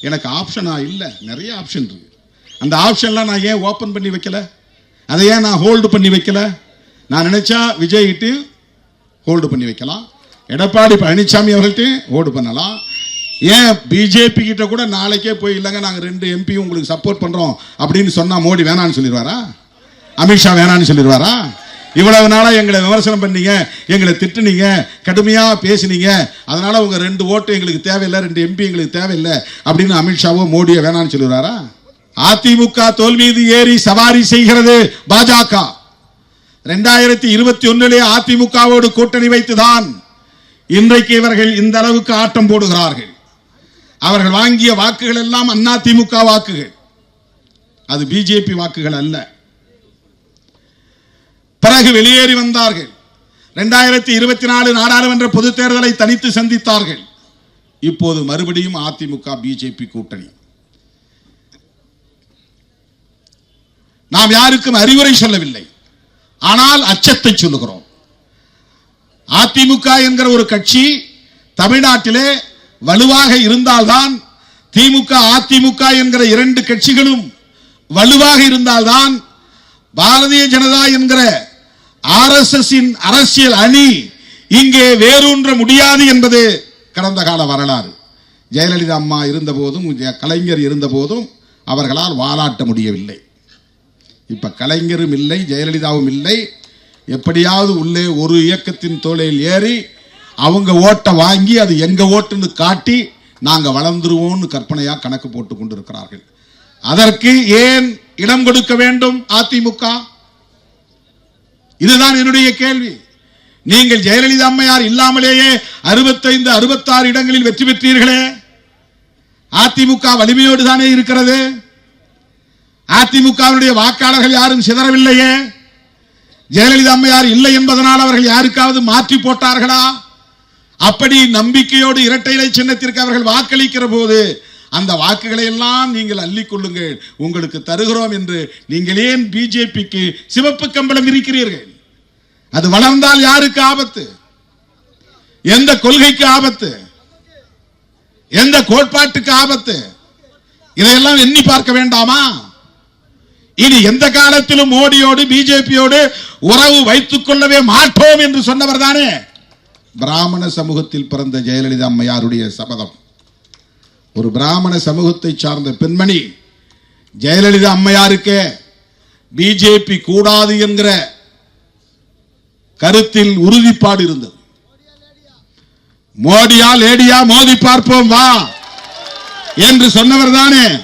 எனக்கு ஆப்ஷனா இல்லை. நிறைய ஆப்ஷன் இருக்கு. அந்த ஆப்ஷன்லாம் நான் ஏன் ஓப்பன் பண்ணி வைக்கல? அதை ஏன் நான் ஹோல்டு பண்ணி வைக்கல? நான் நினைச்சா விஜய்கிட்டு ஹோல்டு பண்ணி வைக்கலாம். எடப்பாடி பழனிசாமி அவர்கள்ட்டையும் ஹோல்டு பண்ணலாம். ஏன் பிஜேபி கிட்ட கூட நாளைக்கே போய் இல்லைங்க நாங்கள் ரெண்டு எம்பி உங்களுக்கு சப்போர்ட் பண்ணுறோம் அப்படின்னு சொன்னால் மோடி வேணான்னு சொல்லிடுவாரா? அமித்ஷா வேணான்னு சொல்லிடுவாரா? இவ்வளவு நாளாக எங்களை விமர்சனம் பண்ணீங்க எங்களை திட்டுனீங்க கடுமையாக பேசுனீங்க. அதனால் உங்கள் ரெண்டு ஓட்டு எங்களுக்கு தேவையில்லை ரெண்டு எம்பி எங்களுக்கு தேவையில்லை அப்படின்னு அமித்ஷாவோ மோடியோ வேணாம்னு சொல்லுவாரா அதிமுக தோல் மீது ஏறி சவாரி செய்கிறது பாஜக. ரெண்டாயிரத்தி இருபத்தி ஒன்னிலே அதிமுகவோடு கூட்டணி வைத்துதான் இன்றைக்கு இவர்கள் இந்த அளவுக்கு ஆட்டம் போடுகிறார்கள். அவர்கள் வாங்கிய வாக்குகள் எல்லாம் அதிமுக வாக்குகள். அது பிஜேபி வாக்குகள் அல்ல. பிறகு வெளியேறி வந்தார்கள். ரெண்டாயிரத்தி இருபத்தி நாலு நாடாளுமன்ற பொதுத் தேர்தலை தனித்து சந்தித்தார்கள். இப்போது மறுபடியும் அதிமுக பிஜேபி கூட்டணி. நாம் யாருக்கும் அறிவுரை சொல்லவில்லை. ஆனால் அச்சத்தை சொல்லுகிறோம். அதிமுக என்கிற ஒரு கட்சி தமிழ்நாட்டிலே வலுவாக இருந்தால்தான் திமுக அதிமுக என்கிற இரண்டு கட்சிகளும் வலுவாக இருந்தால்தான் பாரதிய ஜனதா என்கிற ஆர்எஸ்எஸ் அரசியல் அணி இங்கே வேரூன்ற முடியாது என்பது கடந்த கால வரலாறு. ஜெயலலிதா அம்மா இருந்தபோதும் கலைஞர் இருந்தபோதும் அவர்களால் வாலாட்ட முடியவில்லை. இப்போ கலைஞரும் இல்லை ஜெயலலிதாவும் இல்லை. எப்படியாவது உள்ளே ஒரு இயக்கத்தின் தோளில் ஏறி அவங்க ஓட்டை வாங்கி அது எங்கள் ஓட்டுன்னு காட்டி நாங்கள் வளர்ந்துருவோம்னு கற்பனையாக கணக்கு போட்டு கொண்டிருக்கிறார்கள். அதற்கு ஏன் இடம் கொடுக்க வேண்டும் அதிமுக? இதுதான் என்னுடைய கேள்வி. நீங்கள் ஜெயலலிதா அம்மையார் இல்லாமலேயே அறுபத்தைந்து அறுபத்தாறு இடங்களில் வெற்றி பெற்றீர்களே? அதிமுக வலிமையோடு தானே இருக்கிறது? அதிமுகவினுடைய வாக்காளர்கள் யாரும் சிதறவில்லையே? ஜெயலலிதா அம்மையார் இல்லை என்பதனால் அவர்கள் யாருக்காவது மாற்றி போட்டார்களா? அப்படி நம்பிக்கையோடு இரட்டை இலை சின்னத்திற்கு அவர்கள் வாக்களிக்கிற போது அந்த வாக்குகளை எல்லாம் நீங்கள் அள்ளிக்கொள்ளுங்கள் உங்களுக்கு தருகிறோம் என்று நீங்கள் ஏன் பிஜேபிக்கு சிவப்பு கம்பளம் இருக்கிறீர்கள் அது வளர்ந்தால் யாருக்கு ஆபத்து? எந்த கொள்கைக்கு ஆபத்து? எந்த கோட்பாட்டுக்கு ஆபத்து? இதையெல்லாம் எண்ணி பார்க்க வேண்டாமா? இனி எந்த காலத்திலும் மோடியோடு பிஜேபியோடு உறவு வைத்துக் கொள்ளவே மாட்டோம் என்று சொன்னவர் தானே? பிராமண சமூகத்தில் பிறந்த ஜெயலலிதா அம்மையாருடைய சபதம். ஒரு பிராமண சமூகத்தை சார்ந்த பெண்மணி ஜெயலலிதா அம்மையாருக்கு பிஜேபி கூடாது என்கிற கருத்தில் உறுதிப்பாடு இருந்தது. மோடியா லேடியா மோதி பார்ப்போம் வா. என்று சொன்னவர் தானே.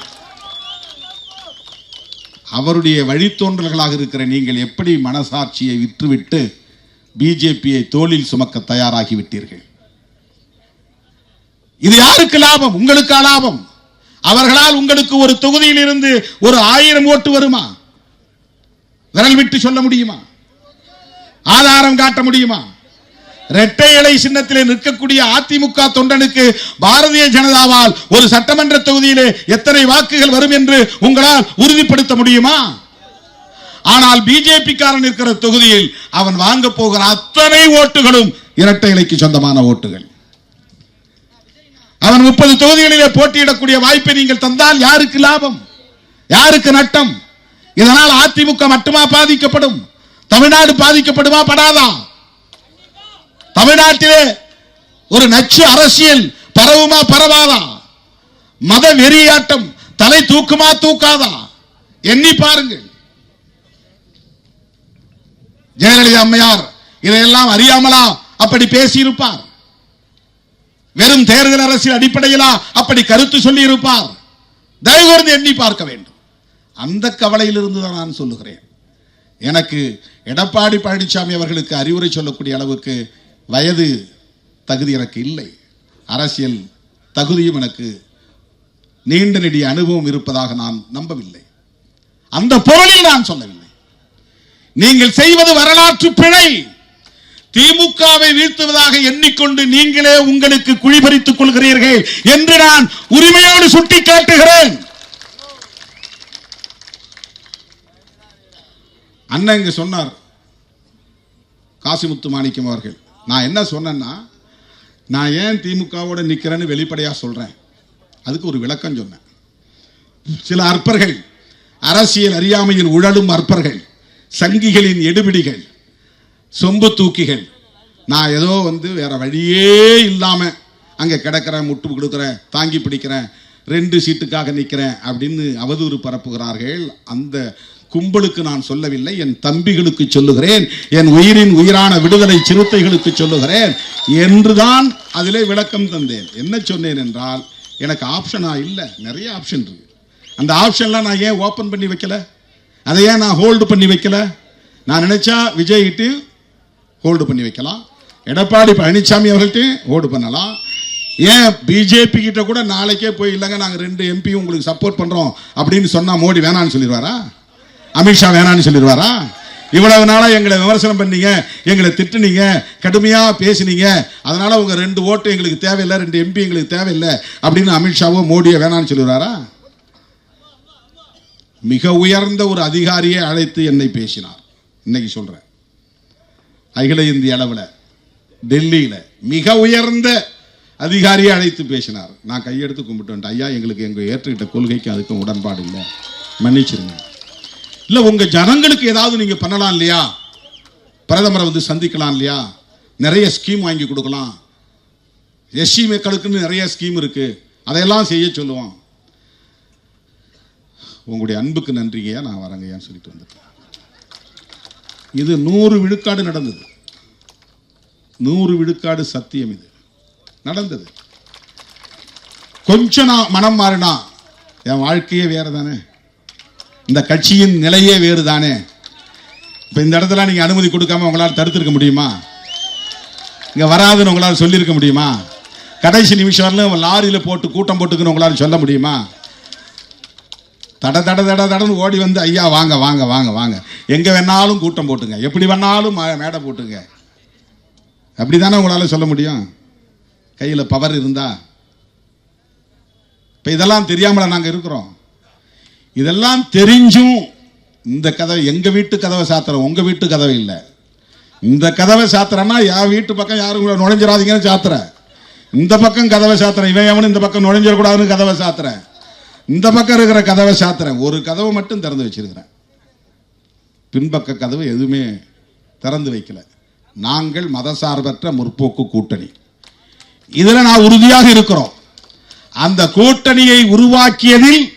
அவருடைய வழித்தோன்றல்களாக இருக்கிற நீங்கள் எப்படி மனசாட்சியை விற்றுவிட்டு பிஜேபியை தோளில் சுமக்க தயாராகி விட்டீர்கள்? இது யாருக்கு லாபம்? உங்களுக்கு லாபம்? அவர்களால் உங்களுக்கு ஒரு தொகுதியில் இருந்து ஒரு ஆயிரம் ஓட்டு வருமா? விரல் விட்டு சொல்ல முடியுமா? ஆதாரம் காட்ட முடியுமா? இரட்டை இலை சின்னத்திலே நிற்கக்கூடிய அதிமுக தொண்டனுக்கு பாரதிய ஜனதாவால் ஒரு சட்டமன்ற தொகுதியிலே எத்தனை வாக்குகள் வரும் என்று உங்களால் உறுதிப்படுத்த முடியுமா? ஆனால் பிஜேபி காரன் இருக்கிற தொகுதியில் அவன் வாங்க போகிற அத்தனை ஓட்டுகளும் இரட்டை இலைக்கு சொந்தமான ஓட்டுகள். அவன் முப்பது தொகுதிகளிலே போட்டியிடக்கூடிய வாய்ப்பை நீங்கள் தந்தால் யாருக்கு லாபம்? யாருக்கு நட்டம்? இதனால் அதிமுக மட்டுமா பாதிக்கப்படும்? தமிழ்நாடு பாதிக்கப்படுமா? படாதா? தமிழ்நாட்டிலே ஒரு நச்சு அரசியல் பரவுமா? பரவாதா? மத வெறியாட்டம் தலை தூக்குமா? தூக்காதா? எண்ணி பாருங்கள். ஜெயலலிதா அம்மையார் இதையெல்லாம் அறியாமலா அப்படி பேசியிருப்பார். வெறும் தேர்தல் அரசியல் அடிப்படையிலா அப்படி கருத்து சொல்லி இருப்பார் தயவு எண்ணி பார்க்க வேண்டும். அந்த கவலையிலிருந்து தான் நான் சொல்லுகிறேன். எனக்கு எடப்பாடி பழனிசாமி அவர்களுக்கு அறிவுரை சொல்லக்கூடிய அளவுக்கு வயது தகுதி எனக்கு இல்லை. அரசியல் தகுதியும் எனக்கு நீண்ட நெடிய அனுபவம் இருப்பதாக நான் நம்பவில்லை. அந்த பொருளில் நான் சொல்லவில்லை. நீங்கள் செய்வது வரலாற்று பிழை. திமுகவை வீழ்த்துவதாக எண்ணிக்கொண்டு நீங்களே உங்களுக்கு குழிபறித்துக் கொள்கிறீர்கள் என்று நான் உரிமையோடு சுட்டிக்காட்டுகிறேன். அண்ணன் இங்கே சொன்னார். காசிமுத்து மாணிக்கம் அவர்கள். நான் என்ன சொன்னேன்னா நான் ஏன் திமுகவோட நிற்கிறேன்னு வெளிப்படையாக சொல்கிறேன் அதுக்கு ஒரு விளக்கம் சொன்னேன். சில அற்பர்கள் அரசியல் அறியாமையில் உழலும் அற்பர்கள் சங்கிகளின் எடுபிடிகள் சொம்பு தூக்கிகள் நான் ஏதோ வந்து வேற வழியே இல்லாமல் அங்கே கிடக்கிறேன் முட்டு கொடுக்குறேன் தாங்கி பிடிக்கிறேன் ரெண்டு சீட்டுக்காக நிற்கிறேன் அப்படின்னு அவதூறு பரப்புகிறார்கள் அந்த கும்பலுக்கு நான் சொல்லவில்லை என் தம்பிகளுக்கு சொல்லுகிறேன் என் உயிரின் உயிரான விடுதலை சிறுத்தைகளுக்கு சொல்லுகிறேன் என்றுதான் அதிலே விளக்கம் தந்தேன். என்ன சொன்னேன் என்றால் எனக்கு ஆப்ஷனா இல்லை நிறைய ஆப்ஷன் இருக்கு. அந்த ஆப்ஷன்லாம் நான் ஏன் ஓப்பன் பண்ணி வைக்கல? அதை ஏன் நான் ஹோல்டு பண்ணி வைக்கல? நான் நினைச்சா விஜய்கிட்டு ஹோல்டு பண்ணி வைக்கலாம். எடப்பாடி பழனிசாமி அவர்கள்ட்டையும் ஹோல்டு பண்ணலாம். ஏன் பிஜேபி கிட்ட கூட நாளைக்கே போய் இல்லைங்க நாங்கள் ரெண்டு எம்பியும் உங்களுக்கு சப்போர்ட் பண்ணுறோம் அப்படின்னு சொன்னால் மோடி வேணான்னு சொல்லிடுவாரா? அமித்ஷா வேணான்னு சொல்லிடுவாரா? இவ்வளவு நாளாக எங்களை விமர்சனம் பண்ணீங்க எங்களை திட்டுனீங்க கடுமையாக பேசுனீங்க. அதனால் உங்கள் ரெண்டு ஓட்டு எங்களுக்கு தேவையில்லை ரெண்டு எம்பி எங்களுக்கு தேவையில்லை அப்படின்னு அமித்ஷாவோ மோடியோ வேணான்னு சொல்லிடுவாரா? மிக உயர்ந்த ஒரு அதிகாரியை அழைத்து என்னை பேசினார். இன்னைக்கு சொல்கிறேன் அகில இந்திய அளவில் டெல்லியில் மிக உயர்ந்த அதிகாரியை அழைத்து பேசினார். நான் கையெடுத்து கும்பிட்டு வந்துட்டேன். ஐயா எங்களுக்கு எங்கள் ஏற்றுக்கிட்ட கொள்கைக்கு அதுக்கும் உடன்பாடு இல்லை. மன்னிச்சிருங்க. இல்ல உங்க ஜனங்களுக்கு ஏதாவது நீங்க பண்ணலாம் இல்லையா? பிரதமரை வந்து சந்திக்கலாம் இல்லையா? நிறைய ஸ்கீம் வாங்கி கொடுக்கலாம். எஸ்சி மக்களுக்குன்னு நிறைய ஸ்கீம் இருக்கு. அதையெல்லாம் செய்ய சொல்லுவோம். உங்களுடைய அன்புக்கு நன்றிங்கய்யா நான் வரேங்கய்யான்னு சொல்லிட்டு வந்துட்டேன். இது நூறு விழுக்காடு நடந்தது. நூறு விழுக்காடு சத்தியம் இது. நடந்தது. கொஞ்சம் நான் மனம் மாறினா என் வாழ்க்கையே வேற தானே இந்த கட்சியின் நிலையே வேறு தானே இப்போ இந்த இடத்துல நீங்கள் அனுமதி கொடுக்காம உங்களால் தடுத்திருக்க முடியுமா? இங்கே வராதுன்னு உங்களால் சொல்லியிருக்க முடியுமா? கடைசி நிமிஷம் வரல லாரியில் போட்டு கூட்டம் போட்டுக்குன்னு உங்களால் சொல்ல முடியுமா? தட தட தட தடன்னு ஓடி வந்து ஐயா வாங்க வாங்க வாங்க வாங்க. எங்கே வேணாலும் கூட்டம் போட்டுங்க. எப்படி வேணாலும் மேடை போட்டுங்க. அப்படி தானே உங்களால் சொல்ல முடியும்? கையில் பவர் இருந்தா. இப்போ இதெல்லாம் தெரியாமல் நாங்கள் இருக்கிறோம். இதெல்லாம் தெரிஞ்சும் இந்த கதவை எங்க வீட்டு கதவை சாத்துறோம் உங்க வீட்டு கதவை இல்லை. இந்த கதவை சாத்துறேன்னா என் வீட்டு பக்கம் யாரும் கூட நுழைஞ்சிடாதீங்கன்னு சாத்துறேன். இந்த பக்கம் கதவை சாத்துறேன் இவன் எவனும் இந்த பக்கம் நுழைஞ்சிடக்கூடாதுன்னு கதவை சாத்துறேன். இந்த பக்கம் இருக்கிற கதவை சாத்துறேன். ஒரு கதவை மட்டும் திறந்து வச்சிருக்கிறேன். பின்பக்க கதவு எதுவுமே திறந்து வைக்கல. நாங்கள் மதசார்பற்ற முற்போக்கு கூட்டணி. இதில் நான் உறுதியாக இருக்கிறோம். அந்த கூட்டணியை உருவாக்கியதில்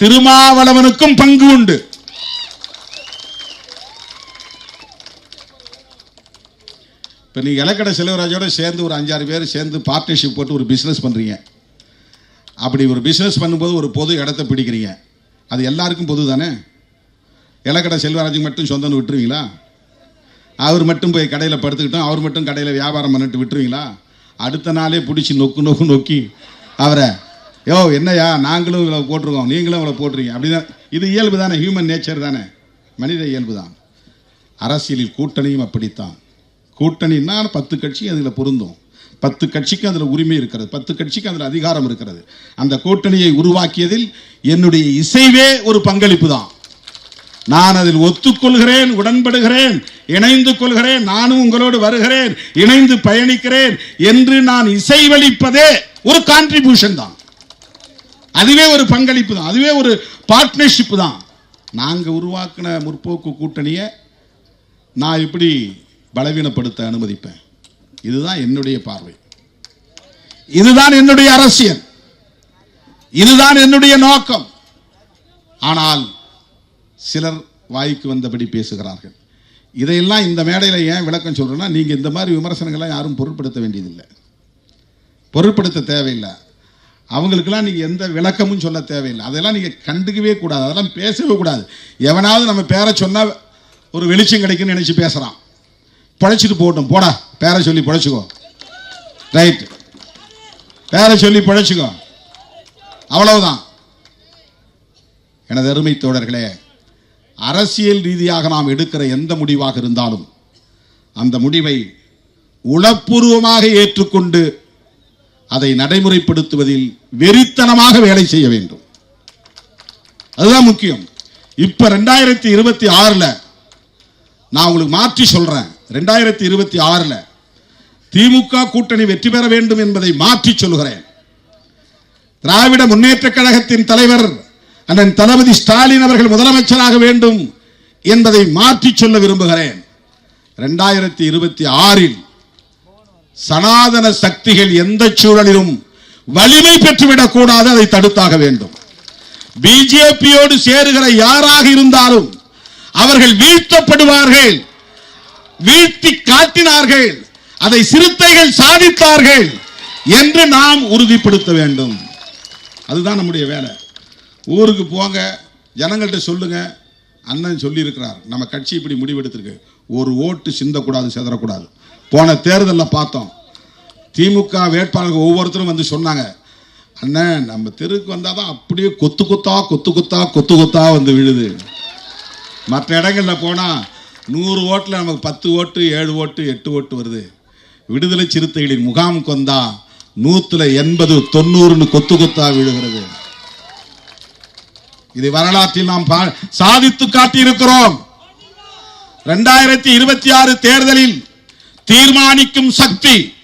திருமாவளவனுக்கும் பங்கு உண்டு. இப்போ நீங்கள் இலக்கடை செல்வராஜோட சேர்ந்து ஒரு அஞ்சாறு பேர் சேர்ந்து பார்ட்னர்ஷிப் போட்டு ஒரு பிஸ்னஸ் பண்ணுறீங்க அப்படி ஒரு பிஸ்னஸ் பண்ணும்போது ஒரு பொது இடத்த பிடிக்கிறீங்க. அது எல்லாருக்கும் பொது தானே? இலக்கடை செல்வராஜுக்கு மட்டும் சொந்தம்னு விட்டுருவீங்களா? அவர் மட்டும் போய் கடையில் படுத்துக்கிட்டோம் அவர் மட்டும் கடையில் வியாபாரம் பண்ணிட்டு விட்டுருவீங்களா? அடுத்த நாளே பிடிச்சி நொக்கு நொக்கு நொக்கி அவரை யோ என்னையா நாங்களும் இவ்வளோ போட்டிருக்கோம். நீங்களும் இவ்வளோ போட்டுறீங்க அப்படிதான் இது இயல்பு தானே? ஹியூமன் நேச்சர் தானே? மனித இயல்பு தான். அரசியலில் கூட்டணியும் அப்படித்தான். கூட்டணின்னா பத்து கட்சி அதில் பொருந்தும். பத்து கட்சிக்கு அதில் உரிமை இருக்கிறது. பத்து கட்சிக்கு அதில் அதிகாரம் இருக்கிறது. அந்த கூட்டணியை உருவாக்கியதில் என்னுடைய இசைவே ஒரு பங்களிப்பு தான். நான் அதில் ஒத்துக்கொள்கிறேன் உடன்படுகிறேன் இணைந்து கொள்கிறேன் நானும் உங்களோடு வருகிறேன் இணைந்து பயணிக்கிறேன் என்று நான் இசைவளிப்பதே ஒரு கான்ட்ரிபியூஷன் தான். அதுவே ஒரு பங்களிப்பு தான். அதுவே ஒரு பார்ட்னர்ஷிப்பு தான். நாங்கள் உருவாக்கின முற்போக்கு கூட்டணியை நான் எப்படி பலவீனப்படுத்த அனுமதிப்பேன்? இதுதான் என்னுடைய பார்வை. இதுதான் என்னுடைய அரசியல். இதுதான் என்னுடைய நோக்கம். ஆனால் சிலர் வாய்க்கு வந்தபடி பேசுகிறார்கள். இதையெல்லாம் இந்த மேடையில் ஏன் விளக்கம் சொல்கிறேன்னா நீங்கள் இந்த மாதிரி விமர்சனங்கள்லாம் யாரும் பொருட்படுத்த வேண்டியதில்லை. பொருட்படுத்த தேவையில்லை. அவங்களுக்கெல்லாம் நீங்கள் எந்த விளக்கமும் சொல்ல தேவையில்லை. அதெல்லாம் நீங்கள் கண்டுக்கவே கூடாது. அதெல்லாம் பேசவே கூடாது. எவனாவது நம்ம பேரை சொன்னால் ஒரு வெளிச்சம் கிடைக்குன்னு நினச்சி பேசுகிறான் பழைச்சிட்டு போகட்டும். போடா. பேரை சொல்லி பழைச்சிக்கோ. ரைட். பேரை சொல்லி பழைச்சிக்கோ. அவ்வளவுதான். எனது அருமை தோழர்களே அரசியல் ரீதியாக நாம் எடுக்கிற எந்த முடிவாக இருந்தாலும் அந்த முடிவை உளப்பூர்வமாக ஏற்றுக்கொண்டு அதை நடைமுறைப்படுத்துவதில் வெறித்தனமாக வேலை செய்ய வேண்டும். அதுதான் முக்கியம். இப்ப ரெண்டாயிரத்தி இருபத்தி ஆறுல நான் உங்களுக்கு மாற்றி சொல்றேன். ரெண்டாயிரத்தி இருபத்தி ஆறுல திமுக கூட்டணி வெற்றி பெற வேண்டும் என்பதை மாற்றி சொல்கிறேன் திராவிட முன்னேற்ற கழகத்தின் தலைவர் அண்ணன் தளபதி ஸ்டாலின் அவர்கள் முதலமைச்சராக வேண்டும் என்பதை மாற்றிச் சொல்ல விரும்புகிறேன். ரெண்டாயிரத்தி இருபத்தி ஆறில் சனாதன சக்திகள் எந்த சூழலிலும் வலிமை பெற்றுவிடக் கூடாது அதை தடுத்தாக வேண்டும். பிஜேபியோடு சேருகிற யாராக இருந்தாலும் அவர்கள் வீழ்த்தப்படுவார்கள் வீழ்த்தி காட்டினார்கள் அதை சிறுத்தைகள் சாதித்தார்கள் என்று நாம் உறுதிப்படுத்த வேண்டும். அதுதான் நம்முடைய வேலை. ஊருக்கு போங்க ஜனங்கள்கிட்ட சொல்லுங்க. அண்ணன் சொல்லியிருக்கிறார் நம்ம கட்சி இப்படி முடிவெடுத்திருக்கு. ஒரு ஓட்டு சிந்தக்கூடாது சிதறக்கூடாது. போன தேர்தலில் பார்த்தோம். திமுக வேட்பாளர்கள் ஒவ்வொருத்தரும் வந்து சொன்னாங்க அண்ணன் நம்ம தெருக்கு வந்தால் தான் அப்படியே கொத்து கொத்தா கொத்து கொத்தா கொத்து கொத்தா வந்து விழுது. மற்ற இடங்களில் போனால் நூறு ஓட்டில் நமக்கு பத்து ஓட்டு ஏழு ஓட்டு எட்டு ஓட்டு வருது. விடுதலை சிறுத்தைகளின் முகாமுக்கு வந்தால் நூற்றில் எண்பது தொண்ணூறுன்னு கொத்து கொத்தா விழுகிறது. இது வரலாற்றில் நாம் பா- சாதித்து காட்டியிருக்கிறோம். ரெண்டாயிரத்தி இருபத்தி ஆறு தேர்தலில் தீர்மானிக்கும் சக்தி.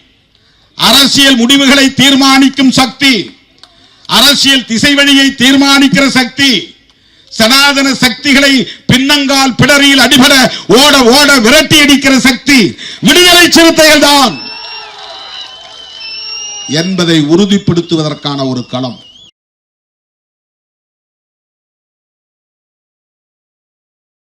அரசியல் முடிவுகளை தீர்மானிக்கும் சக்தி. அரசியல் திசை வழியை தீர்மானிக்கிற சக்தி. சனாதன சக்திகளை பின்னங்கால் பிடரியில் அடிபட ஓட ஓட விரட்டி அடிக்கிற சக்தி. விடுதலை சிறுத்தைகள் தான். என்பதை உறுதிப்படுத்துவதற்கான ஒரு களம்.